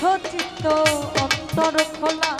বিশুদ্ধ চিত্ত অন্তর খোলা